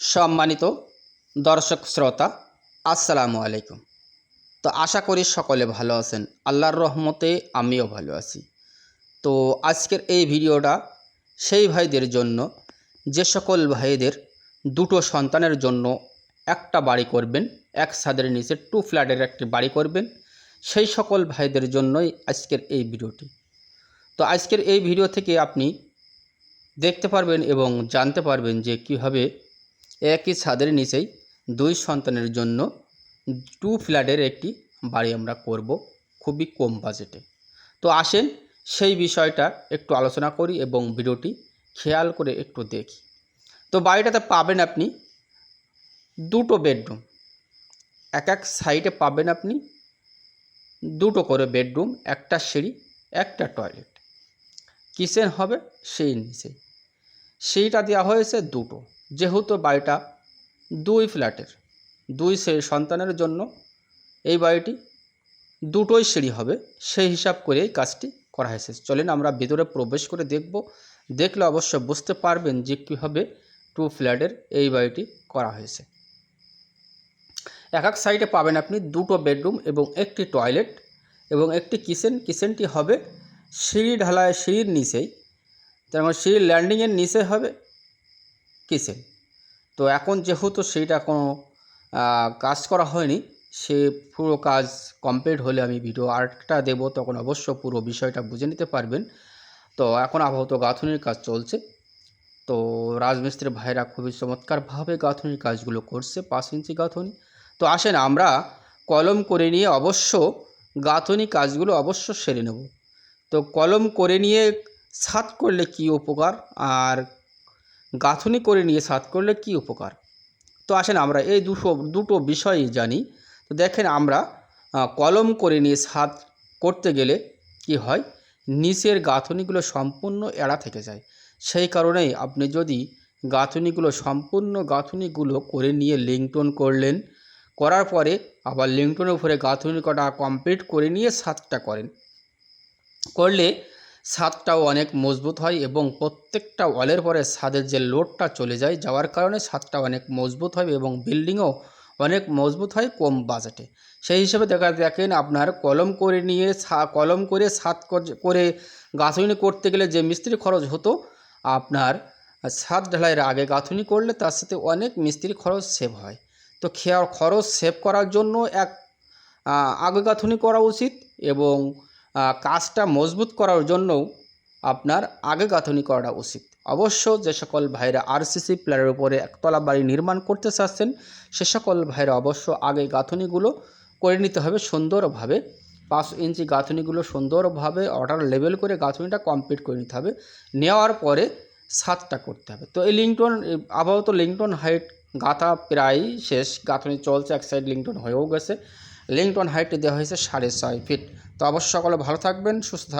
সম্মানিত দর্শক শ্রোতা, আসসালামু আলাইকুম। তো আশা করি সকলে ভালো আছেন। আল্লাহর রহমতে আমিও ভালো আছি। তো আজকের এই ভিডিওটা সেই ভাইদের জন্য, যে সকল ভাইদের দুটো সন্তানের জন্য একটা বাড়ি করবেন, এক ছাদের নিচে টু ফ্ল্যাটের একটি বাড়ি করবেন, সেই সকল ভাইদের জন্যই আজকের এই ভিডিওটি। তো আজকের এই ভিডিও থেকে আপনি দেখতে পারবেন এবং জানতে পারবেন যে কীভাবে একই ছাদের নিচেই দুই সন্তানের জন্য টু ফ্ল্যাটের একটি বাড়ি আমরা করব খুবই কম বাজেটে। তো আসেন সেই বিষয়টা একটু আলোচনা করি এবং ভিডিওটি খেয়াল করে একটু দেখি। তো বাড়িটাতে পাবেন আপনি দুটো বেডরুম। এক এক সাইডে পাবেন আপনি দুটো করে বেডরুম, একটা সিঁড়ি, একটা টয়লেট। কিচেন হবে সেই নিচেই সেইটা দেওয়া হয়েছে দুটো। যেহেতু বাড়িটা দুই ফ্ল্যাটের, দুই সে সন্তানের জন্য এই বাড়িটি দুটোই সিঁড়ি হবে, সেই হিসাব করেই কাজটি করা হয়েছে। চলেন আমরা ভিতরে প্রবেশ করে দেখব। দেখলে অবশ্য বুঝতে পারবেন যে কীভাবে টু ফ্ল্যাটের এই বাড়িটি করা হয়েছে। এক এক সাইডে পাবেন আপনি দুটো বেডরুম এবং একটি টয়লেট এবং একটি কিচেন। কিচেনটি হবে সিঁড়ি ঢালায় সিঁড়ির নিচেই, তার মানে সিঁড়ির ল্যান্ডিংয়ের নিচে হবে কিচেন তো এখন যেহেতু সেইটা কোনো কাজ করা হয়নি, সে পুরো কাজ কমপ্লিট হলে আমি ভিডিও আর্টটা দেবো, তখন অবশ্য পুরো বিষয়টা বুঝে নিতে পারবেন। তো এখন আপাতত গাঁথনির কাজ চলছে। তো রাজমিস্ত্রি ভাইরা খুবই চমৎকারভাবে গাঁথুনির কাজগুলো করছে, পাঁচ ইঞ্চি গাঁথুনি। তো আসেন আমরা কলম করে নিয়ে অবশ্য গাঁথুনি কাজগুলো অবশ্য সেরে নেব। তো কলম করে নিয়ে ছাদ করলে কি উপকার? আর গাঁথুনি করে নিয়ে ছাদ করলে কি উপকার? তো আসেন আমরা এই দুটো দুটো বিষয়ই জানি। তো দেখেন আমরা কলম করে নিয়ে সাত করতে গেলে কি হয়? নিচের গাঁথনিগুলো সম্পূর্ণ এড়া থেকে যায়। সেই কারণেই আপনি যদি গাঁথনিগুলো সম্পূর্ণ গাঁথনিগুলো করে নিয়ে লিংটন করলেন, করার পরে আবার লিংটনের উপরে গাঁথনি কটা কমপ্লিট করে নিয়ে সাতটা করেন। করলে ছাদটাও অনেক মজবুত হয় এবং প্রত্যেকটা ওয়ালের পরে ছাদের যে লোডটা চলে যায় যাওয়ার কারণে ছাদটা অনেক মজবুত হয় এবং বিল্ডিংও অনেক মজবুত হয় কম বাজেটে। সেই হিসেবে দেখা দেখেন আপনার কলম করে নিয়ে কলম করে ছাদ কর- গাঁথনি করতে গেলে যে মিস্ত্রি খরচ হতো, আপনার ছাদ ঢালাইয়ের আগে গাঁথনি করলে তার সাথে অনেক মিস্ত্রি খরচ সেভ হয়। তো খরচ সেভ করার জন্য এক আগে গাঁথনি করা উচিত এবং কাজটা মজবুত করার জন্যও আপনার আগে গাঁথনি করাটা উচিত। অবশ্য যে সকল ভাইরা আরসিসি প্ল্যানের উপরে একতলা বাড়ি নির্মাণ করতে চাচ্ছেন, সে সকল ভাইরা অবশ্য আগে গাঁথনিগুলো করে নিতে হবে সুন্দরভাবে। পাঁচ ইঞ্চি গাঁথনিগুলো সুন্দরভাবে অর্ডার লেভেল করে গাঁথনিটা কমপ্লিট করে নিতে হবে। নেওয়ার পরে ছাদটা করতে হবে। তো এই এই আপাতত লিংটন হাইট গাঁথা প্রায় শেষ। গাঁথনি চলছে এক সাইড লিংটন হয়েও গেছে। লিংটন হাইটে দেওয়া হয়েছে সাড়ে ছয় ফিট। তো অবশ্য সকলে ভালো থাকবেন সুস্থ থাকবেন।